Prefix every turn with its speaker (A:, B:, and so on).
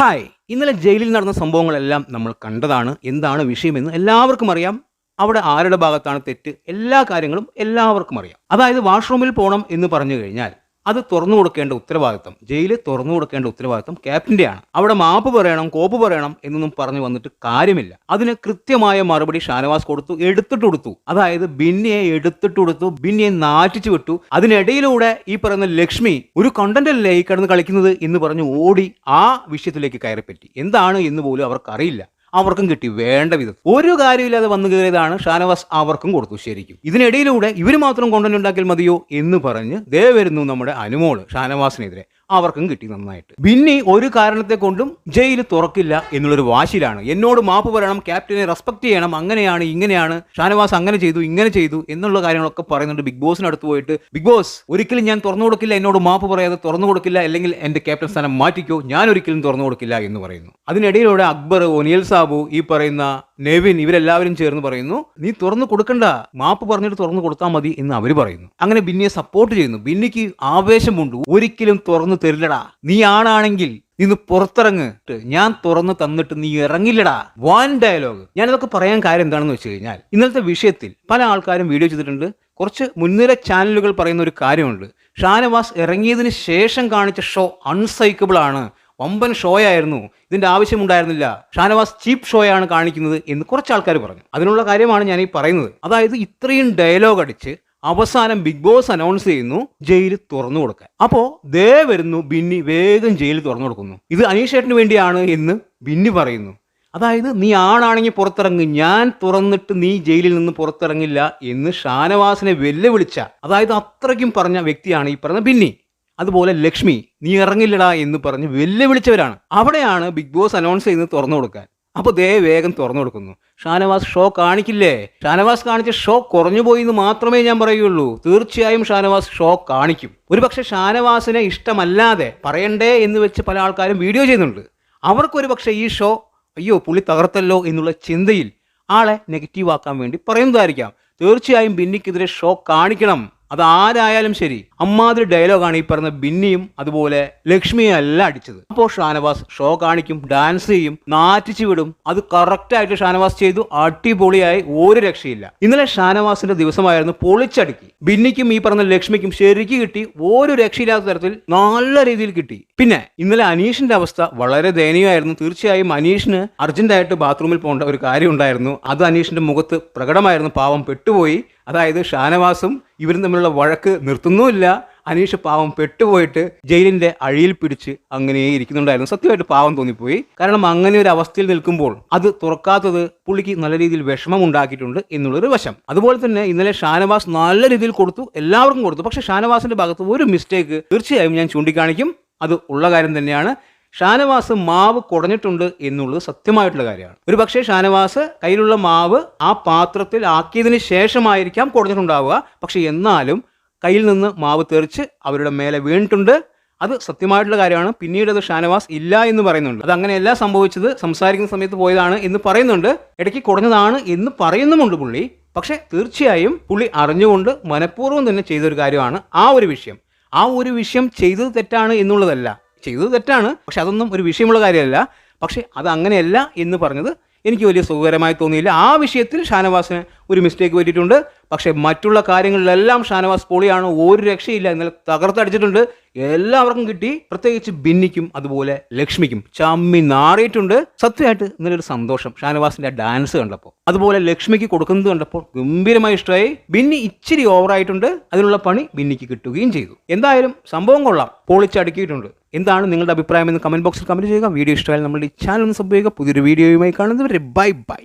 A: Hi. ഇന്നലെ ജയിലിൽ നടന്ന സംഭവങ്ങളെല്ലാം നമ്മൾ കണ്ടതാണ്. എന്താണ് വിഷയമെന്ന് എല്ലാവർക്കും അറിയാം. അവിടെ ആരുടെ ഭാഗത്താണ് തെറ്റ്? എല്ലാ കാര്യങ്ങളും എല്ലാവർക്കും അറിയാം. അതായത് വാഷ്റൂമിൽ പോകണം എന്ന് പറഞ്ഞു കഴിഞ്ഞാൽ അത് തുറന്നു കൊടുക്കേണ്ട ഉത്തരവാദിത്തം ജയിൽ തുറന്നു കൊടുക്കേണ്ട ഉത്തരവാദിത്തം ക്യാപ്റ്റന്റെയാണ്. അവിടെ മാപ്പ് പറയണം കോപ്പ് പറയണം എന്നൊന്നും പറഞ്ഞു വന്നിട്ട് കാര്യമില്ല. അതിന് കൃത്യമായ മറുപടി ഷാനവാസ് കൊടുത്തു എടുത്തിട്ട് കൊടുത്തു. അതായത് ബിന്നിയെ എടുത്തിട്ട് കൊടുത്തു ബിന്നിയെ നാറ്റിച്ചു വിട്ടു. അതിനിടയിലൂടെ ഈ പറയുന്ന ലക്ഷ്മി ഒരു കണ്ടന്റ് അല്ലേ ഈ കിടന്ന് കളിക്കുന്നത് എന്ന് പറഞ്ഞു ഓടി ആ വിഷയത്തിലേക്ക് കയറിപ്പറ്റി. എന്താണ് എന്ന് പോലും അവർക്കറിയില്ല. അവർക്കും കിട്ടി വേണ്ട വിധം. ഒരു കാര്യമില്ലാതെ വന്നു കയറിയതാണ് ഷാനവാസ് അവർക്കും കൊടുത്തു ശരിക്കും. ഇതിനിടയിലൂടെ ഇവർ മാത്രം കൊണ്ടു ഉണ്ടാക്കിയാൽ മതിയോ എന്ന് പറഞ്ഞ് ദേ വരുന്നു നമ്മുടെ അനുമോൾ ഷാനവാസിനെതിരെ. അവർക്കും കിട്ടി നന്നായിട്ട്. ബിന്നി ഒരു കാരണത്തെ കൊണ്ടും ജയിൽ തുറക്കില്ല എന്നുള്ളൊരു വാശിയിലാണ്. എന്നോട് മാപ്പ് പറയണം ക്യാപ്റ്റനെ റെസ്പെക്ട് ചെയ്യണം അങ്ങനെയാണ് ഇങ്ങനെയാണ് ഷാനവാസ് അങ്ങനെ ചെയ്തു ഇങ്ങനെ ചെയ്തു എന്നുള്ള കാര്യങ്ങളൊക്കെ പറയുന്നുണ്ട് ബിഗ് ബോസിന് അടുത്ത് പോയിട്ട്. ബിഗ് ബോസ് ഒരിക്കലും ഞാൻ തുറന്നു കൊടുക്കില്ല എന്നോട് മാപ്പ് പറയാതെ തുറന്നു കൊടുക്കില്ല അല്ലെങ്കിൽ എന്റെ ക്യാപ്റ്റൻ സ്ഥാനം മാറ്റിക്കോ ഞാൻ ഒരിക്കലും തുറന്നു കൊടുക്കില്ല എന്ന് പറയുന്നു. അതിനിടയിലൂടെ അക്ബർ ഒനിയൽ സാബു ഈ പറയുന്ന നെവിൻ ഇവരെല്ലാവരും ചേർന്ന് പറയുന്നു നീ തുറന്നു കൊടുക്കണ്ട മാപ്പ് പറഞ്ഞിട്ട് തുറന്നു കൊടുത്താൽ മതി എന്ന് അവർ പറയുന്നു. അങ്ങനെ ബിന്നിയെ സപ്പോർട്ട് ചെയ്യുന്നു. ബിന്നിക്ക് ആവേശമുണ്ട്. ഒരിക്കലും തുറന്നു തരില്ലടാ. നീ ആണാണെങ്കിൽ ഇന്ന് പുറത്തിറങ്ങ്. ഞാൻ തുറന്നു തന്നിട്ട് നീ ഇറങ്ങില്ലടാ. വൺ ഡയലോഗ് ഞാനിതൊക്കെ പറയാൻ കാര്യം എന്താണെന്ന് വെച്ച് കഴിഞ്ഞാൽ ഇന്നലത്തെ വിഷയത്തിൽ പല ആൾക്കാരും വീഡിയോ ചെയ്തിട്ടുണ്ട്. കുറച്ച് മുൻനിര ചാനലുകൾ പറയുന്ന ഒരു കാര്യമുണ്ട്. ഷാനവാസ് ഇറങ്ങിയതിന് ശേഷം കാണിച്ച ഷോ അൺസൈക്കബിൾ ആണ്. വമ്പൻ ഷോ ആയിരുന്നു. ഇതിന്റെ ആവശ്യമുണ്ടായിരുന്നില്ല ഷാനവാസ് ചീപ്പ് ഷോയാണ് കാണിക്കുന്നത് എന്ന് കുറച്ച് ആൾക്കാർ പറഞ്ഞു. അതിനുള്ള കാര്യമാണ് ഞാൻ ഈ പറയുന്നത്. അതായത് ഇത്രയും ഡയലോഗ് അടിച്ച് അവസാനം ബിഗ് ബോസ് അനൗൺസ് ചെയ്യുന്നു ജയിൽ തുറന്നു കൊടുക്കാൻ. അപ്പോ ദേ വരുന്നു ബിന്നി വേഗം ജയിൽ തുറന്നു കൊടുക്കുന്നു. ഇത് അനീഷേട്ടന് വേണ്ടിയാണ് എന്ന് ബിന്നി പറയുന്നു. അതായത് നീ ആണാണെങ്കിൽ പുറത്തിറങ്ങി ഞാൻ തുറന്നിട്ട് നീ ജയിലിൽ നിന്ന് പുറത്തിറങ്ങില്ല എന്ന് ഷാനവാസിനെ വെല്ലുവിളിച്ച അതായത് അത്രയ്ക്കും പറഞ്ഞ വ്യക്തിയാണ് ഈ പറഞ്ഞ ബിന്നി. അതുപോലെ ലക്ഷ്മി നീ ഇറങ്ങില്ലടാ എന്ന് പറഞ്ഞ് വെല്ലുവിളിച്ചവരാണ്. അവിടെയാണ് ബിഗ് ബോസ് അനൗൺസ് ചെയ്യുന്നത് തുറന്നു കൊടുക്കാൻ. അപ്പോൾ ദേ വേഗം തുറന്നു കൊടുക്കുന്നു. ഷാനവാസ് ഷോ കാണിക്കില്ലേ? ഷാനവാസ് കാണിച്ച ഷോ കുറഞ്ഞു പോയി എന്ന് മാത്രമേ ഞാൻ പറയുള്ളൂ തീർച്ചയായും ഷാനവാസ് ഷോ കാണിക്കും. ഒരുപക്ഷെ ഷാനവാസിനെ ഇഷ്ടമല്ലാതെ പറയണ്ടേ എന്ന് വെച്ച് പല ആൾക്കാരും വീഡിയോ ചെയ്യുന്നുണ്ട്. അവർക്കൊരു പക്ഷേ ഈ ഷോ അയ്യോ പുള്ളി തകർത്തല്ലോ എന്നുള്ള ചിന്തയിൽ ആളെ നെഗറ്റീവ് ആക്കാൻ വേണ്ടി പറയുന്നതായിരിക്കാം. തീർച്ചയായും ബിന്നിക്കെതിരെ ഷോ കാണിക്കണം. അത് ആരായാലും ശരി അമ്മാതിരി ഡയലോഗാണ് ഈ പറഞ്ഞ ബിന്നിയും അതുപോലെ ലക്ഷ്മിയും എല്ലാം അടിച്ചത്. അപ്പോൾ ഷാനവാസ് ഷോ കാണിക്കും ഡാൻസ് ചെയ്യും നാറ്റിച്ചു വിടും. അത് കറക്റ്റായിട്ട് ഷാനവാസ് ചെയ്തു അടിപൊളിയായി ഒരു രക്ഷയില്ല. ഇന്നലെ ഷാനവാസിന്റെ ദിവസമായിരുന്നു പൊളിച്ചടുക്കി. ബിന്നിക്കും ഈ പറഞ്ഞ ലക്ഷ്മിക്കും ശരിക്ക് കിട്ടി ഒരു രക്ഷയില്ലാത്ത തരത്തിൽ നല്ല രീതിയിൽ കിട്ടി. പിന്നെ ഇന്നലെ അനീഷിന്റെ അവസ്ഥ വളരെ ദയനീയമായിരുന്നു. തീർച്ചയായും അനീഷിന് അർജന്റായിട്ട് ബാത്റൂമിൽ പോകേണ്ട ഒരു കാര്യം ഉണ്ടായിരുന്നു. അത് അനീഷിന്റെ മുഖത്ത് പ്രകടമായിരുന്നു പാവം പെട്ടുപോയി. അതായത് ഷാനവാസും ഇവരും തമ്മിലുള്ള വഴക്ക് നിർത്തുന്നുമില്ല. അനീഷ് പാവം പെട്ടുപോയിട്ട് ജയിലിന്റെ അഴിയിൽ പിടിച്ച് അങ്ങനെ ഇരിക്കുന്നുണ്ടായിരുന്നു. സത്യമായിട്ട് പാവം തോന്നിപ്പോയി. കാരണം അങ്ങനെ ഒരു അവസ്ഥയിൽ നിൽക്കുമ്പോൾ അത് തുറക്കാത്തത് പുള്ളിക്ക് നല്ല രീതിയിൽ വിഷമം ഉണ്ടാക്കിയിട്ടുണ്ട് എന്നുള്ളൊരു വശം. അതുപോലെ തന്നെ ഇന്നലെ ഷാനവാസ് നല്ല രീതിയിൽ കൊടുത്തു എല്ലാവർക്കും കൊടുത്തു. പക്ഷേ ഷാനവാസിന്റെ ഭാഗത്ത് ഒരു മിസ്റ്റേക്ക് തീർച്ചയായും ഞാൻ ചൂണ്ടിക്കാണിക്കും. അത് ഉള്ള കാര്യം തന്നെയാണ്. ഷാനവാസ് മാവ് കുടഞ്ഞിട്ടുണ്ട് എന്നുള്ളത് സത്യമായിട്ടുള്ള കാര്യമാണ്. ഒരു പക്ഷേ ഷാനവാസ് കയ്യിലുള്ള മാവ് ആ പാത്രത്തിൽ ആക്കിയതിന് ശേഷമായിരിക്കാം കുടഞ്ഞിട്ടുണ്ടാവുക. പക്ഷേ എന്നാലും കയ്യിൽ നിന്ന് മാവ് തെറിച്ച് അവരുടെ മേലെ വീണിട്ടുണ്ട്. അത് സത്യമായിട്ടുള്ള കാര്യമാണ്. പിന്നീട് അത് ഷാനവാസ് ഇല്ല എന്ന് പറയുന്നുണ്ട്. അത് അങ്ങനെയല്ല സംഭവിച്ചത്. സംസാരിക്കുന്ന സമയത്ത് പോയതാണ് എന്ന് പറയുന്നുണ്ട്. ഇടയ്ക്ക് കുടഞ്ഞതാണ് എന്ന് പറയുന്നുമുണ്ട് പുള്ളി. പക്ഷേ തീർച്ചയായും പുള്ളി അറിഞ്ഞുകൊണ്ട് മനഃപൂർവം തന്നെ ചെയ്തൊരു കാര്യമാണ് ആ ഒരു വിഷയം. ആ ഒരു വിഷയം ചെയ്തത് തെറ്റാണ് എന്നുള്ളതല്ല. ചെയ്തത് തെറ്റാണ്. പക്ഷെ അതൊന്നും ഒരു വിഷയമുള്ള കാര്യമല്ല. പക്ഷേ അത് അങ്ങനെയല്ല എന്ന് പറഞ്ഞത് എനിക്ക് വലിയ സുഖകരമായി തോന്നിയില്ല. ആ വിഷയത്തിൽ ഷാനവാസിന് ഒരു മിസ്റ്റേക്ക് പറ്റിയിട്ടുണ്ട്. പക്ഷേ മറ്റുള്ള കാര്യങ്ങളിലെല്ലാം ഷാനവാസ് പൊളിയാണ്. ഒരു രക്ഷയില്ല. ഇന്നലെ തകർത്തടിച്ചിട്ടുണ്ട്. എല്ലാവർക്കും കിട്ടി. പ്രത്യേകിച്ച് ബിന്നിക്കും അതുപോലെ ലക്ഷ്മിക്കും. ചമ്മി നാറിയിട്ടുണ്ട്. സത്യമായിട്ട് ഇന്നലെ ഒരു സന്തോഷം ഷാനവാസിന്റെ ഡാൻസ് കണ്ടപ്പോൾ. അതുപോലെ ലക്ഷ്മിക്ക് കൊടുക്കുന്നത് കണ്ടപ്പോൾ ഗംഭീരമായി ഇഷ്ടമായി. ബിന്നി ഇച്ചിരി ഓവറായിട്ടുണ്ട് അതിനുള്ള പണി ബിന്നിക്ക് കിട്ടുകയും ചെയ്തു. എന്തായാലും സംഭവം കൊള്ളാം. പൊളിച്ചടുക്കിയിട്ടുണ്ട്. എന്താണ് നിങ്ങളുടെ അഭിപ്രായം എന്ന് കമന്റ് ബോക്സിൽ കമന്റ് ചെയ്യുക. വീഡിയോ ഇഷ്ടമായാലും നമ്മുടെ ഈ ചാനൽ ഒന്ന് സബ് ചെയ്യുക. പുതിയൊരു വീഡിയോയുമായി കാണുന്നവരെ ബൈ ബൈ.